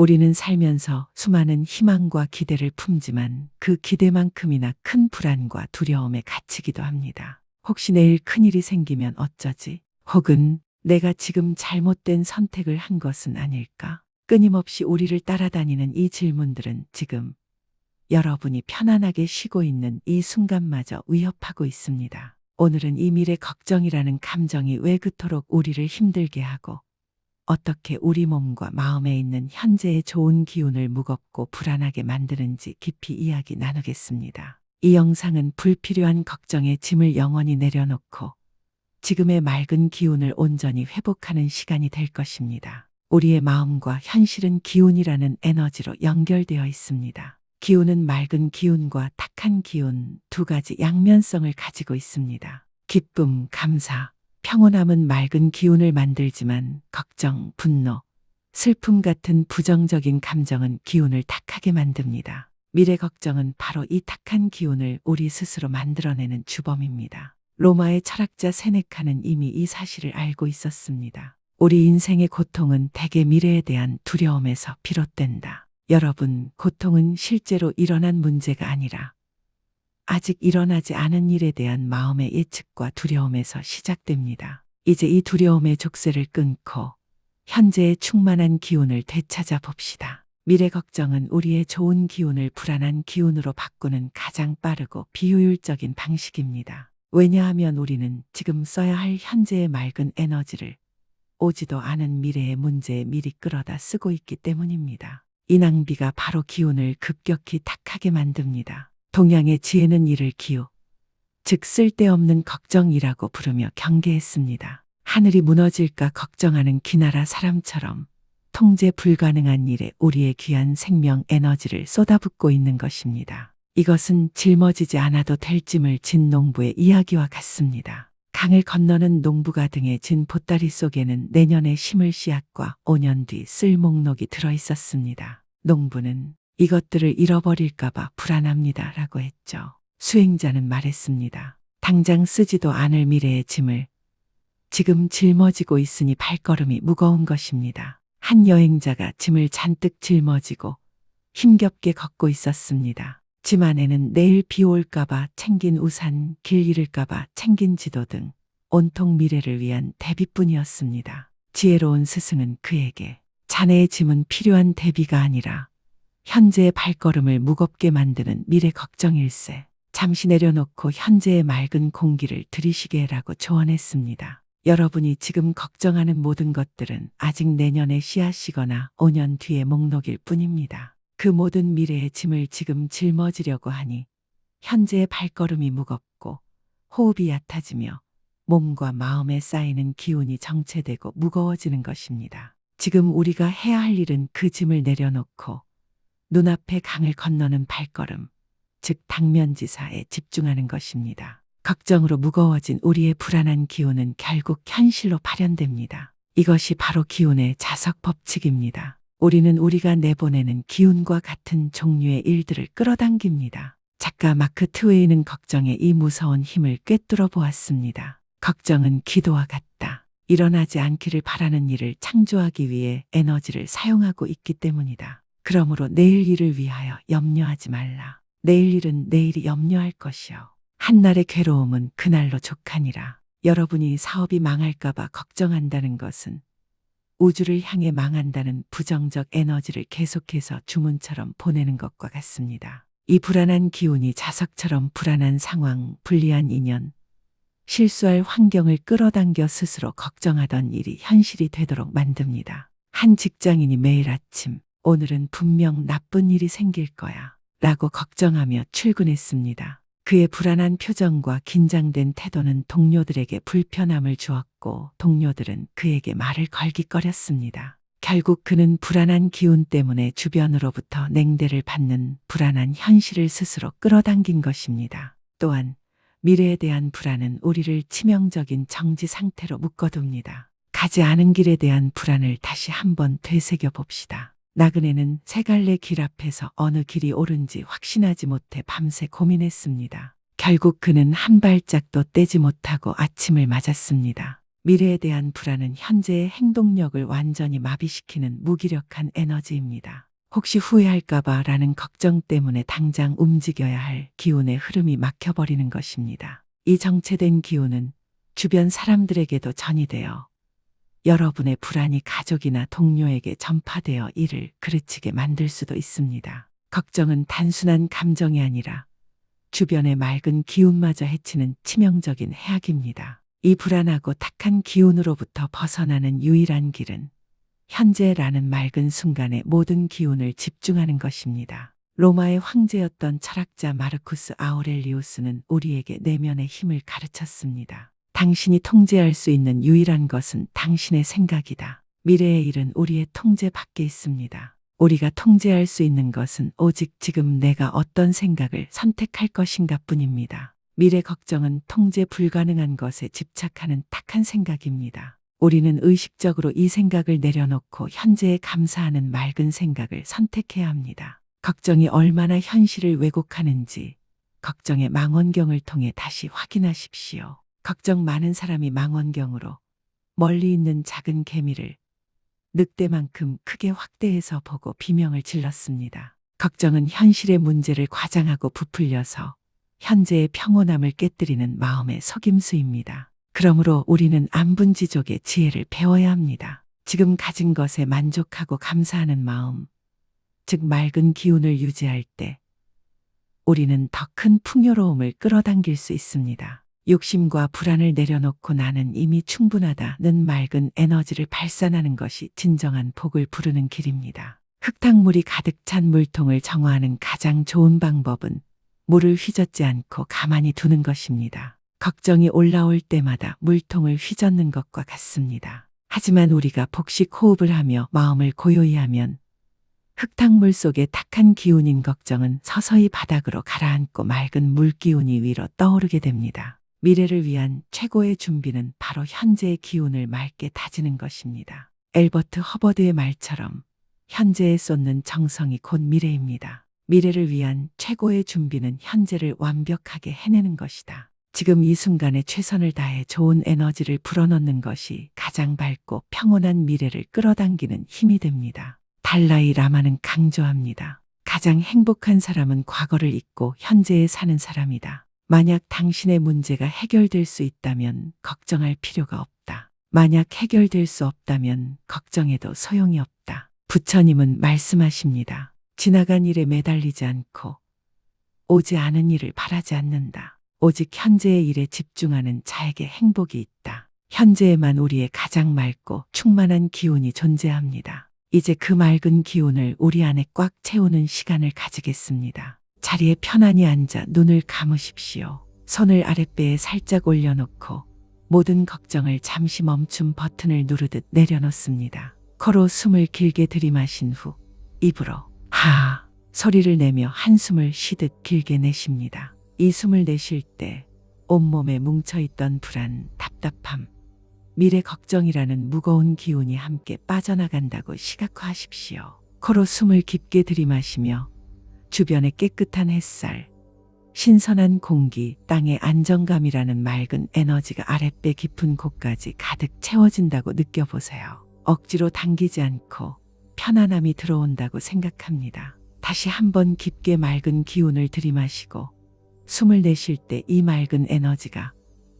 우리는 살면서 수많은 희망과 기대를 품지만 그 기대만큼이나 큰 불안과 두려움에 갇히기도 합니다. 혹시 내일 큰일이 생기면 어쩌지? 혹은 내가 지금 잘못된 선택을 한 것은 아닐까? 끊임없이 우리를 따라다니는 이 질문들은 지금 여러분이 편안하게 쉬고 있는 이 순간마저 위협하고 있습니다. 오늘은 이 미래 걱정이라는 감정이 왜 그토록 우리를 힘들게 하고 어떻게 우리 몸과 마음에 있는 현재의 좋은 기운을 무겁고 불안하게 만드는지 깊이 이야기 나누겠습니다. 이 영상은 불필요한 걱정의 짐을 영원히 내려놓고 지금의 맑은 기운을 온전히 회복하는 시간이 될 것입니다. 우리의 마음과 현실은 기운이라는 에너지로 연결되어 있습니다. 기운은 맑은 기운과 탁한 기운 두 가지 양면성을 가지고 있습니다. 기쁨, 감사, 평온함은 맑은 기운을 만들지만 걱정, 분노, 슬픔 같은 부정적인 감정은 기운을 탁하게 만듭니다. 미래 걱정은 바로 이 탁한 기운을 우리 스스로 만들어내는 주범입니다. 로마의 철학자 세네카는 이미 이 사실을 알고 있었습니다. 우리 인생의 고통은 대개 미래에 대한 두려움에서 비롯된다. 여러분, 고통은 실제로 일어난 문제가 아니라 아직 일어나지 않은 일에 대한 마음의 예측과 두려움에서 시작됩니다. 이제 이 두려움의 족쇄를 끊고 현재의 충만한 기운을 되찾아 봅시다. 미래 걱정은 우리의 좋은 기운을 불안한 기운으로 바꾸는 가장 빠르고 비효율적인 방식입니다. 왜냐하면 우리는 지금 써야 할 현재의 맑은 에너지를 오지도 않은 미래의 문제에 미리 끌어다 쓰고 있기 때문입니다. 이 낭비가 바로 기운을 급격히 탁하게 만듭니다. 동양의 지혜는 이를 기우, 즉 쓸데없는 걱정이라고 부르며 경계했습니다. 하늘이 무너질까 걱정하는 기나라 사람처럼 통제 불가능한 일에 우리의 귀한 생명 에너지를 쏟아붓고 있는 것입니다. 이것은 짊어지지 않아도 될 짐을 진 농부의 이야기와 같습니다. 강을 건너는 농부가 등에 진 보따리 속에는 내년에 심을 씨앗과 5년 뒤 쓸 목록이 들어 있었습니다. 농부는 이것들을 잃어버릴까봐 불안합니다. 라고 했죠. 수행자는 말했습니다. 당장 쓰지도 않을 미래의 짐을 지금 짊어지고 있으니 발걸음이 무거운 것입니다. 한 여행자가 짐을 잔뜩 짊어지고 힘겹게 걷고 있었습니다. 짐 안에는 내일 비 올까봐 챙긴 우산, 길 잃을까봐 챙긴 지도 등 온통 미래를 위한 대비뿐이었습니다. 지혜로운 스승은 그에게 자네의 짐은 필요한 대비가 아니라 현재의 발걸음을 무겁게 만드는 미래 걱정일세. 잠시 내려놓고 현재의 맑은 공기를 들이시게라고 조언했습니다. 여러분이 지금 걱정하는 모든 것들은 아직 내년에 씨앗이거나 5년 뒤의 목록일 뿐입니다. 그 모든 미래의 짐을 지금 짊어지려고 하니 현재의 발걸음이 무겁고 호흡이 얕아지며 몸과 마음에 쌓이는 기운이 정체되고 무거워지는 것입니다. 지금 우리가 해야 할 일은 그 짐을 내려놓고 눈앞에 강을 건너는 발걸음, 즉 당면지사에 집중하는 것입니다. 걱정으로 무거워진 우리의 불안한 기운은 결국 현실로 발현됩니다. 이것이 바로 기운의 자석 법칙입니다. 우리는 우리가 내보내는 기운과 같은 종류의 일들을 끌어당깁니다. 작가 마크 트웨이는 걱정의 이 무서운 힘을 꿰뚫어 보았습니다. 걱정은 기도와 같다. 일어나지 않기를 바라는 일을 창조하기 위해 에너지를 사용하고 있기 때문이다. 그러므로 내일 일을 위하여 염려하지 말라. 내일 일은 내일이 염려할 것이요. 한날의 괴로움은 그날로 족하니라. 여러분이 사업이 망할까봐 걱정한다는 것은 우주를 향해 망한다는 부정적 에너지를 계속해서 주문처럼 보내는 것과 같습니다. 이 불안한 기운이 자석처럼 불안한 상황, 불리한 인연, 실수할 환경을 끌어당겨 스스로 걱정하던 일이 현실이 되도록 만듭니다. 한 직장인이 매일 아침, 오늘은 분명 나쁜 일이 생길 거야. 라고 걱정하며 출근했습니다. 그의 불안한 표정과 긴장된 태도는 동료들에게 불편함을 주었고 동료들은 그에게 말을 걸기꺼렸습니다. 결국 그는 불안한 기운 때문에 주변으로부터 냉대를 받는 불안한 현실을 스스로 끌어당긴 것입니다. 또한 미래에 대한 불안은 우리를 치명적인 정지 상태로 묶어둡니다. 가지 않은 길에 대한 불안을 다시 한번 되새겨 봅시다. 나그네는 세 갈래 길 앞에서 어느 길이 옳은지 확신하지 못해 밤새 고민했습니다. 결국 그는 한 발짝도 떼지 못하고 아침을 맞았습니다. 미래에 대한 불안은 현재의 행동력을 완전히 마비시키는 무기력한 에너지입니다. 혹시 후회할까봐 라는 걱정 때문에 당장 움직여야 할 기운의 흐름이 막혀버리는 것입니다. 이 정체된 기운은 주변 사람들에게도 전이 되어 여러분의 불안이 가족이나 동료에게 전파되어 이를 그르치게 만들 수도 있습니다. 걱정은 단순한 감정이 아니라 주변의 맑은 기운마저 해치는 치명적인 해악입니다. 이 불안하고 탁한 기운으로부터 벗어나는 유일한 길은 현재라는 맑은 순간에 모든 기운을 집중하는 것입니다. 로마의 황제였던 철학자 마르쿠스 아우렐리우스는 우리에게 내면의 힘을 가르쳤습니다. 당신이 통제할 수 있는 유일한 것은 당신의 생각이다. 미래의 일은 우리의 통제 밖에 있습니다. 우리가 통제할 수 있는 것은 오직 지금 내가 어떤 생각을 선택할 것인가 뿐입니다. 미래 걱정은 통제 불가능한 것에 집착하는 탁한 생각입니다. 우리는 의식적으로 이 생각을 내려놓고 현재에 감사하는 맑은 생각을 선택해야 합니다. 걱정이 얼마나 현실을 왜곡하는지 걱정의 망원경을 통해 다시 확인하십시오. 걱정 많은 사람이 망원경으로 멀리 있는 작은 개미를 늑대만큼 크게 확대해서 보고 비명을 질렀습니다. 걱정은 현실의 문제를 과장하고 부풀려서 현재의 평온함을 깨뜨리는 마음의 속임수입니다. 그러므로 우리는 안분지족의 지혜를 배워야 합니다. 지금 가진 것에 만족하고 감사하는 마음, 즉 맑은 기운을 유지할 때 우리는 더 큰 풍요로움을 끌어당길 수 있습니다. 욕심과 불안을 내려놓고 나는 이미 충분하다는 맑은 에너지를 발산하는 것이 진정한 복을 부르는 길입니다. 흙탕물이 가득 찬 물통을 정화하는 가장 좋은 방법은 물을 휘젓지 않고 가만히 두는 것입니다. 걱정이 올라올 때마다 물통을 휘젓는 것과 같습니다. 하지만 우리가 복식 호흡을 하며 마음을 고요히 하면 흙탕물 속의 탁한 기운인 걱정은 서서히 바닥으로 가라앉고 맑은 물기운이 위로 떠오르게 됩니다. 미래를 위한 최고의 준비는 바로 현재의 기운을 맑게 다지는 것입니다. 엘버트 허버드의 말처럼 현재에 쏟는 정성이 곧 미래입니다. 미래를 위한 최고의 준비는 현재를 완벽하게 해내는 것이다. 지금 이 순간에 최선을 다해 좋은 에너지를 불어넣는 것이 가장 밝고 평온한 미래를 끌어당기는 힘이 됩니다. 달라이 라마는 강조합니다. 가장 행복한 사람은 과거를 잊고 현재에 사는 사람이다. 만약 당신의 문제가 해결될 수 있다면 걱정할 필요가 없다. 만약 해결될 수 없다면 걱정해도 소용이 없다. 부처님은 말씀하십니다. 지나간 일에 매달리지 않고 오지 않은 일을 바라지 않는다. 오직 현재의 일에 집중하는 자에게 행복이 있다. 현재에만 우리의 가장 맑고 충만한 기운이 존재합니다. 이제 그 맑은 기운을 우리 안에 꽉 채우는 시간을 가지겠습니다. 자리에 편안히 앉아 눈을 감으십시오. 손을 아랫배에 살짝 올려놓고 모든 걱정을 잠시 멈춤 버튼을 누르듯 내려놓습니다. 코로 숨을 길게 들이마신 후 입으로 하 소리를 내며 한숨을 쉬듯 길게 내쉽니다. 이 숨을 내쉴 때 온몸에 뭉쳐있던 불안, 답답함, 미래 걱정이라는 무거운 기운이 함께 빠져나간다고 시각화하십시오. 코로 숨을 깊게 들이마시며 주변의 깨끗한 햇살, 신선한 공기, 땅의 안정감이라는 맑은 에너지가 아랫배 깊은 곳까지 가득 채워진다고 느껴보세요. 억지로 당기지 않고 편안함이 들어온다고 생각합니다. 다시 한번 깊게 맑은 기운을 들이마시고 숨을 내쉴 때 이 맑은 에너지가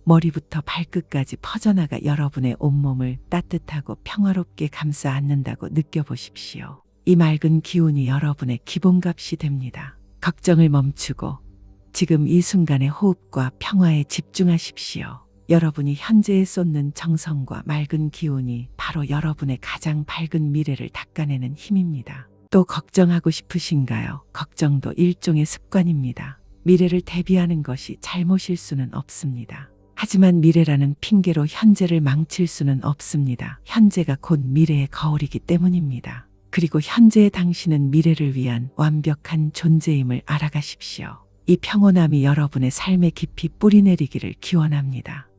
머리부터 발끝까지 퍼져나가 여러분의 온몸을 따뜻하고 평화롭게 감싸 안는다고 느껴보십시오. 이 맑은 기운이 여러분의 기본값이 됩니다. 걱정을 멈추고 지금 이 순간의 호흡과 평화에 집중하십시오. 여러분이 현재에 쏟는 정성과 맑은 기운이 바로 여러분의 가장 밝은 미래를 닦아내는 힘입니다. 또 걱정하고 싶으신가요? 걱정도 일종의 습관입니다. 미래를 대비하는 것이 잘못일 수는 없습니다. 하지만 미래라는 핑계로 현재를 망칠 수는 없습니다. 현재가 곧 미래의 거울이기 때문입니다. 그리고 현재의 당신은 미래를 위한 완벽한 존재임을 알아가십시오. 이 평온함이 여러분의 삶에 깊이 뿌리내리기를 기원합니다.